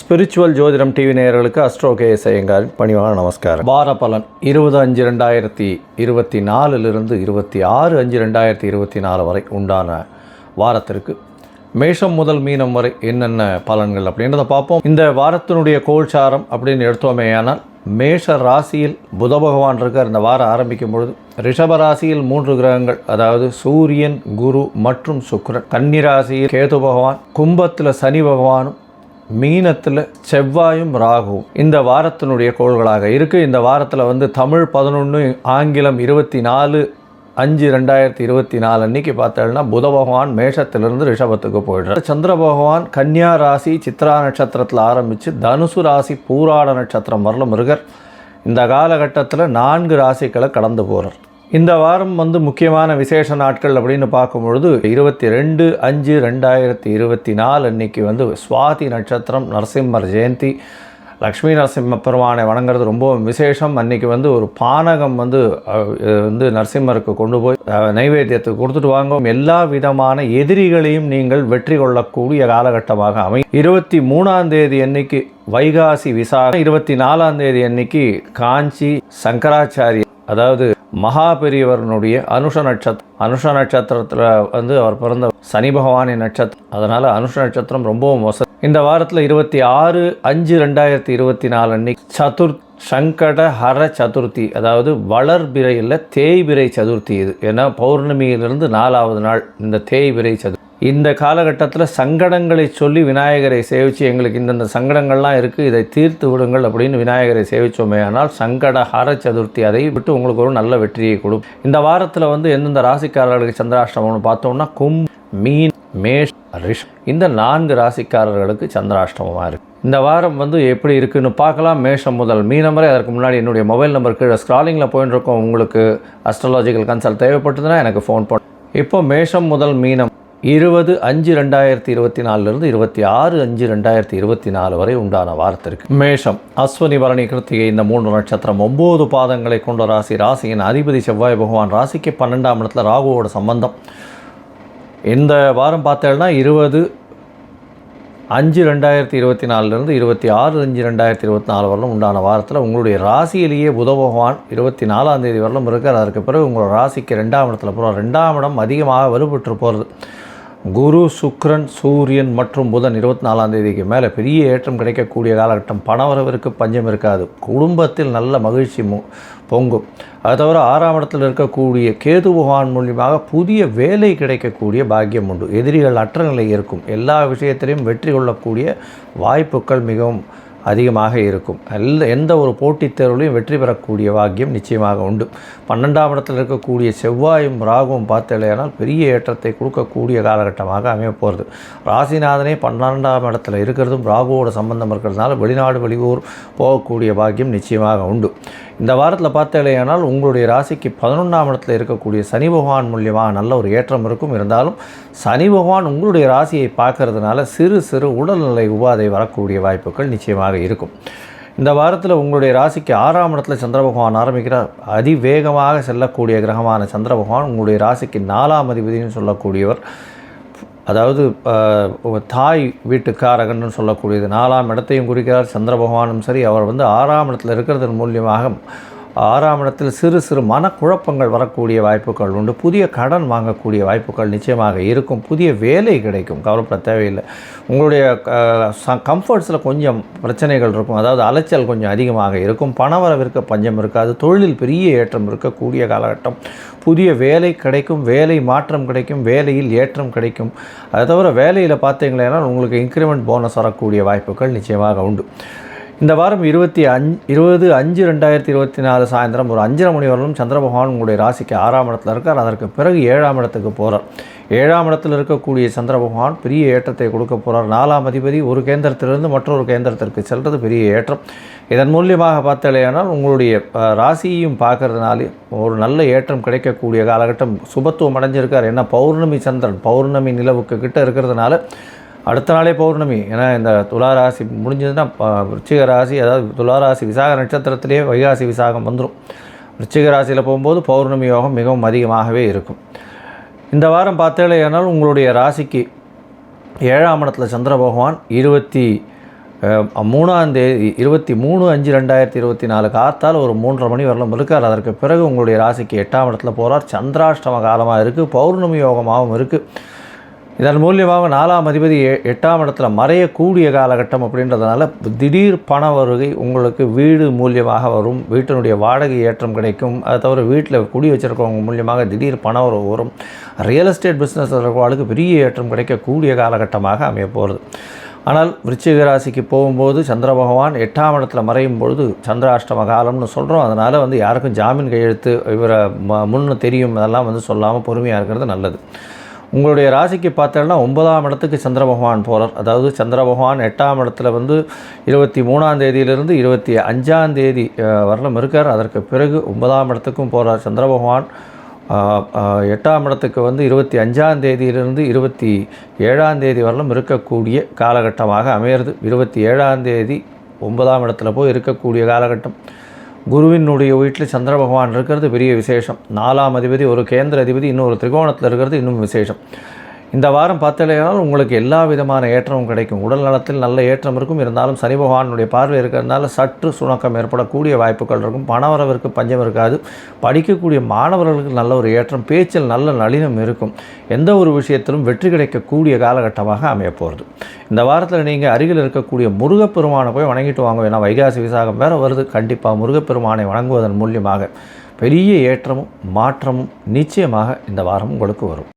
Spiritual ஜோதிடம் TV நேயர்களுக்கு astro K Iyengar பணிவான நமஸ்காரம். வார பலன் இருபது அஞ்சு ரெண்டாயிரத்தி இருபத்தி நாலுலிருந்து இருபத்தி ஆறு அஞ்சு ரெண்டாயிரத்தி இருபத்தி நாலு வரை உண்டான வாரத்திற்கு மேஷம் முதல் மீனம் வரை என்னென்ன பலன்கள் அப்படின்றத பார்ப்போம். இந்த வாரத்தினுடைய கோல்சாரம் அப்படின்னு எடுத்தோமேயானால் மேஷ ராசியில் புத பகவான் இருக்கார். இந்த வாரம் ஆரம்பிக்கும் பொழுது ரிஷப ராசியில் மூன்று கிரகங்கள் அதாவது சூரியன் குரு மற்றும் சுக்ரன் கன்னிராசியில் கேது பகவான் கும்பத்தில் சனி பகவானும் மீனத்தில் செவ்வாயும் ராகுவும். இந்த வாரத்தினுடைய கோள்களாக இருக்குது இந்த வாரத்தில் வந்து தமிழ் பதினொன்று ஆங்கிலம் இருபத்தி நாலு அஞ்சு ரெண்டாயிரத்தி இருபத்தி நாலு அன்னைக்கு பார்த்தோம்னா புத பகவான் மேஷத்திலிருந்து ரிஷபத்துக்கு போயிடுறார். சந்திர பகவான் கன்னியா ராசி சித்ரா நட்சத்திரத்தில் ஆரம்பித்து தனுசு ராசி பூராட நட்சத்திரம் வரலும் மிருகர். இந்த காலகட்டத்தில் நான்கு ராசிகளை கடந்து போகிறார் இந்த வாரம் வந்து முக்கியமான விசேஷ நாட்கள் அப்படின்னு பார்க்கும் பொழுது இருபத்தி ரெண்டு அஞ்சு ரெண்டாயிரத்தி இருபத்தி நாலு அன்னைக்கு வந்து சுவாதி நட்சத்திரம் நரசிம்மர் ஜெயந்தி லக்ஷ்மி நரசிம்ம பெருமானை வணங்குறது ரொம்ப விசேஷம். அன்னைக்கு வந்து ஒரு பானகம் வந்து வந்து நரசிம்மருக்கு கொண்டு போய் நைவேத்தியத்துக்கு கொடுத்துட்டு வாங்க. எல்லா விதமான எதிரிகளையும் நீங்கள் வெற்றி கொள்ளக்கூடிய காலகட்டமாக அமை இருபத்தி மூணாம் தேதி அன்னைக்கு வைகாசி விசாகம் இருபத்தி நாலாம் தேதி அன்னைக்கு காஞ்சி சங்கராச்சாரிய அதாவது மகாபெரியவரனுடைய அனுஷ நட்சத்திரம் அனுஷ நட்சத்திரத்தில் வந்து அவர் பிறந்த சனி பகவானின் நட்சத்திரம். அதனால் அனுஷ நட்சத்திரம் ரொம்பவும் மோசம் இந்த வாரத்தில் இருபத்தி ஆறு அஞ்சு ரெண்டாயிரத்தி இருபத்தி நாலு அன்னைக்கு சதுர் சங்கட ஹர சதுர்த்தி அதாவது வளர்பிறை இல்லை தேய்பிறை சதுர்த்தி இது. ஏன்னா பௌர்ணமியிலிருந்து நாலாவது நாள் இந்த தேய்பிறை சதுர்த்தி. இந்த காலகட்டத்தில் சங்கடங்களை சொல்லி விநாயகரை சேவித்து எங்களுக்கு இந்தந்த சங்கடங்கள்லாம் இருக்குது இதை தீர்த்து விடுங்கள் அப்படின்னு விநாயகரை சேவித்தோமே ஆனால் சங்கட ஹர சதுர்த்தி அதை விட்டு உங்களுக்கு ஒரு நல்ல வெற்றியை கொடுக்கும் இந்த வாரத்தில் வந்து எந்தெந்த ராசிக்காரர்களுக்கு சந்திராஷ்டமம்னு பார்த்தோம்னா கும் மீன் மேஷ் ரிஷ். இந்த நான்கு ராசிக்காரர்களுக்கு சந்திராஷ்டமமாக இருக்குது இந்த வாரம் வந்து எப்படி இருக்குன்னு பார்க்கலாம். மேஷம் முதல் மீனம் வரை அதற்கு முன்னாடி என்னுடைய மொபைல் நம்பர் கீழே ஸ்க்ராலிங்கில் போயின்னு இருக்கோம் உங்களுக்கு அஸ்ட்ராலாஜிக்கல் கன்சல்ட் தேவைப்பட்டதுன்னா எனக்கு ஃபோன் பண்ண இப்போ மேஷம் முதல் மீனம் இருபது அஞ்சு ரெண்டாயிரத்தி இருபத்தி நாலுலேருந்து இருபத்தி ஆறு அஞ்சு ரெண்டாயிரத்தி இருபத்தி நாலு வரை உண்டான வாரத்திற்கு மேஷம் அஸ்வனி பரணி கிருத்திகை இந்த மூன்று நட்சத்திரம் ஒம்பது பாதங்களை கொண்ட ராசி. ராசியின் அதிபதி செவ்வாய் பகவான் ராசிக்கு பன்னெண்டாம் இடத்துல ராகுவோட சம்பந்தம். இந்த வாரம் பார்த்தேன்னா இருபது அஞ்சு ரெண்டாயிரத்தி இருபத்தி நாலுலேருந்து இருபத்தி ஆறு அஞ்சு ரெண்டாயிரத்தி இருபத்தி நாலு வரலும் உண்டான வாரத்தில் உங்களுடைய ராசியிலேயே புத பகவான் இருபத்தி நாலாம் தேதி வரலும் இருக்கார். அதற்கு பிறகு உங்களோட ராசிக்கு ரெண்டாம் இடத்துல போகிறோம் ரெண்டாம் இடம் அதிகமாக வலுப்பட்டு போகிறது குரு சுக்ரன் சூரியன் மற்றும் புதன் இருபத்தி நாலாம் தேதிக்கு மேலே பெரிய ஏற்றம் கிடைக்கக்கூடிய காலகட்டம். பணவரவிற்கு பஞ்சம் இருக்காது. குடும்பத்தில் நல்ல மகிழ்ச்சி பொங்கும். அது தவிர ஆறாம் இடத்தில் இருக்கக்கூடிய கேது பகவான் மூலியமாக புதிய வேலை கிடைக்கக்கூடிய பாக்கியம் உண்டு. எதிரிகள் அற்ற நிலை இருக்கும் எல்லா விஷயத்திலையும் வெற்றி கொள்ளக்கூடிய வாய்ப்புகள் மிகவும் அதிகமாக இருக்கும். எல்ல எந்த ஒரு போட்டித் தேர்விலையும் வெற்றி பெறக்கூடிய வாக்கியம் நிச்சயமாக உண்டு. பன்னெண்டாம் இடத்தில் இருக்கக்கூடிய செவ்வாயும் ராகுவும் பார்த்தலையானால் பெரிய ஏற்றத்தை கொடுக்கக்கூடிய காலகட்டமாக அமைய போகிறது ராசிநாதனே பன்னெண்டாம் இடத்துல இருக்கிறதும் ராகுவோட சம்பந்தம் இருக்கிறதுனால வெளிநாடு வெளியூர் போகக்கூடிய பாக்கியம் நிச்சயமாக உண்டு. இந்த வாரத்தில் பார்த்தலையானால் உங்களுடைய ராசிக்கு பதினொன்றாம் இடத்துல இருக்கக்கூடிய சனி பகவான் மூலியமாக நல்ல ஒரு ஏற்றம் இருக்கும். இருந்தாலும் சனி பகவான் உங்களுடைய ராசியை பார்க்கறதுனால சிறு சிறு உடல்நிலை உபாதை வரக்கூடிய வாய்ப்புகள் நிச்சயமாக இருக்கும். இந்த வாரத்தில் உங்களுடைய ராசிக்கு ஆறாம் இடத்துல சந்திர பகவான் ஆரம்பிக்கிறார். அதிவேகமாக செல்லக்கூடிய கிரகமான சந்திர பகவான் உங்களுடைய ராசிக்கு நாலாம் அதிபதினு சொல்லக்கூடியவர். அதாவது தாய் வீட்டுக்காரகன்னு சொல்லக்கூடியது நாலாம் இடத்தையும் குறிக்கிறார் சந்திர பகவானும் சரி அவர் வந்து ஆறாம் இடத்துல இருக்கிறதன் மூலியமாக ஆறாம் இடத்தில் சிறு சிறு மனக்குழப்பங்கள் வரக்கூடிய வாய்ப்புகள் உண்டு. புதிய கடன் வாங்கக்கூடிய வாய்ப்புகள் நிச்சயமாக இருக்கும். புதிய வேலை கிடைக்கும். கவலைப்பட தேவையில்லை. உங்களுடைய கம்ஃபர்ட்ஸில் கொஞ்சம் பிரச்சனைகள் இருக்கும். அதாவது அலைச்சல் கொஞ்சம் அதிகமாக இருக்கும். பணவரவிற்கு பஞ்சம் இருக்காது. தொழிலில் பெரிய ஏற்றம் இருக்கக்கூடிய காலகட்டம். புதிய வேலை கிடைக்கும். வேலை மாற்றம் கிடைக்கும். வேலையில் ஏற்றம் கிடைக்கும். அதை தவிர வேலையில் பார்த்தீங்களேன்னா உங்களுக்கு இன்க்ரிமெண்ட் போனஸ் வரக்கூடிய வாய்ப்புகள் நிச்சயமாக உண்டு. இந்த வாரம் இருபத்தி அஞ்சு இருபது அஞ்சு ரெண்டாயிரத்தி இருபத்தி நாலு சாயந்தரம் ஒரு அஞ்சரை மணி வரலும் சந்திர பகவான் உங்களுடைய ராசிக்கு ஆறாம் இடத்துல இருக்கார். அதற்கு பிறகு ஏழாம் இடத்துக்கு போகிறார் ஏழாம் இடத்தில் இருக்கக்கூடிய சந்திர பகவான் பெரிய ஏற்றத்தை கொடுக்க போகிறார் நாலாம் அதிபதி ஒரு கேந்திரத்திலிருந்து மற்றொரு கேந்திரத்திற்கு செல்வது பெரிய ஏற்றம். இதன் மூலியமாக பார்த்தாலேயானால் உங்களுடைய ராசியையும் பார்க்கறதுனாலே ஒரு நல்ல ஏற்றம் கிடைக்கக்கூடிய காலகட்டம் சுபத்துவம் அடைஞ்சிருக்கார். ஏன்னா பௌர்ணமி சந்திரன் பௌர்ணமி நிலவுக்கு கிட்ட இருக்கிறதுனால அடுத்த நாளே பௌர்ணமி. ஏன்னா இந்த துலா ராசி முடிஞ்சதுன்னா விருச்சிக ராசி அதாவது துலா ராசி விசாக நட்சத்திரத்திலேயே வைகாசி விசாகம் வந்துடும் விருச்சிக ராசியில் போகும்போது பௌர்ணமி யோகம் மிகவும் அதிகமாகவே இருக்கும். இந்த வாரம் பார்த்தேனால் உங்களுடைய ராசிக்கு ஏழாம் இடத்துல சந்திர பகவான் இருபத்தி மூணாம் தேதி இருபத்தி மூணு அஞ்சு ரெண்டாயிரத்தி இருபத்தி நாலு காத்தால் ஒரு மூன்றரை மணி வரலும் இருக்கார். அதற்கு பிறகு உங்களுடைய ராசிக்கு எட்டாம் இடத்துல போகிறார் சந்திராஷ்டம காலமாக இருக்குது பௌர்ணமி யோகமாகவும் இருக்குது இதன் மூலியமாக நாலாம் அதிபதி எ- எட்டாம் இடத்துல மறையக்கூடிய காலகட்டம் அப்படின்றதுனால திடீர் பண வருகை உங்களுக்கு வீடு மூலியமாக வரும் வீட்டினுடைய வாடகை ஏற்றம் கிடைக்கும். அதை தவிர வீட்டில் குடி வச்சுருக்கவங்க மூலியமாக திடீர் பண வரவு வரும். ரியல் எஸ்டேட் பிஸ்னஸ் இருக்கிறவங்களுக்கு பெரிய ஏற்றம் கிடைக்கக்கூடிய காலகட்டமாக அமைய போகிறது ஆனால் விருச்சிக ராசிக்கு போகும்போது சந்திர பகவான் எட்டாம் இடத்துல மறையும் பொழுது சந்திராஷ்டம காலம்னு சொல்கிறோம் அதனால் வந்து யாருக்கும் ஜாமீன் கையெழுத்து இவரை ம- முன்னு தெரியும் அதெல்லாம் வந்து சொல்லாமல் பொறுமையாக இருக்கிறது நல்லது. உங்களுடைய ராசிக்கு பார்த்தேன்னா ஒன்பதாம் இடத்துக்கு சந்திர பகவான் போகிறார் அதாவது சந்திர பகவான் எட்டாம் இடத்துல வந்து இருபத்தி மூணாம் தேதியிலிருந்து இருபத்தி அஞ்சாம் தேதி வரலும் இருக்கார். அதற்கு பிறகு ஒன்பதாம் இடத்துக்கும் போகிறார் சந்திர பகவான். எட்டாம் இடத்துக்கு வந்து இருபத்தி அஞ்சாம் தேதியிலிருந்து இருபத்தி ஏழாம் தேதி வரலும் இருக்கக்கூடிய காலகட்டமாக அமையிறது. இருபத்தி ஏழாம் தேதி ஒன்பதாம் இடத்துல போய் இருக்கக்கூடிய காலகட்டம். குருவினுடைய வீட்டில் சந்திர பகவான் இருக்கிறது பெரிய விசேஷம். நாலாம் அதிபதி ஒரு கேந்திர அதிபதி இன்னொரு திரிகோணத்தில் இருக்கிறது இன்னும் விசேஷம். இந்த வாரம் பார்த்தலையானால் உங்களுக்கு எல்லா விதமான ஏற்றமும் கிடைக்கும். உடல் நலத்தில் நல்ல ஏற்றம் இருக்கும். இருந்தாலும் சனி பகவானுடைய பார்வை இருக்கிறதுனால சற்று சுணக்கம் ஏற்படக்கூடிய வாய்ப்புகள் இருக்கும். பணவரவிற்கு பஞ்சம் இருக்காது. படிக்கக்கூடிய மாணவர்களுக்கு நல்ல ஒரு ஏற்றம் பேச்சில் நல்ல நளினம் இருக்கும். எந்த ஒரு விஷயத்திலும் வெற்றி கிடைக்கக்கூடிய காலகட்டமாக அமையப்போகிறது இந்த வாரத்தில் நீங்கள் அருகில் இருக்கக்கூடிய முருகப்பெருமானை போய் வணங்கிட்டு வாங்க. ஏன்னா வைகாசி விசாகம் வேறு வருது. கண்டிப்பாக முருகப்பெருமானை வணங்குவதன் மூலியமாக பெரிய ஏற்றமும் மாற்றமும் நிச்சயமாக இந்த வாரம் உங்களுக்கு வரும்.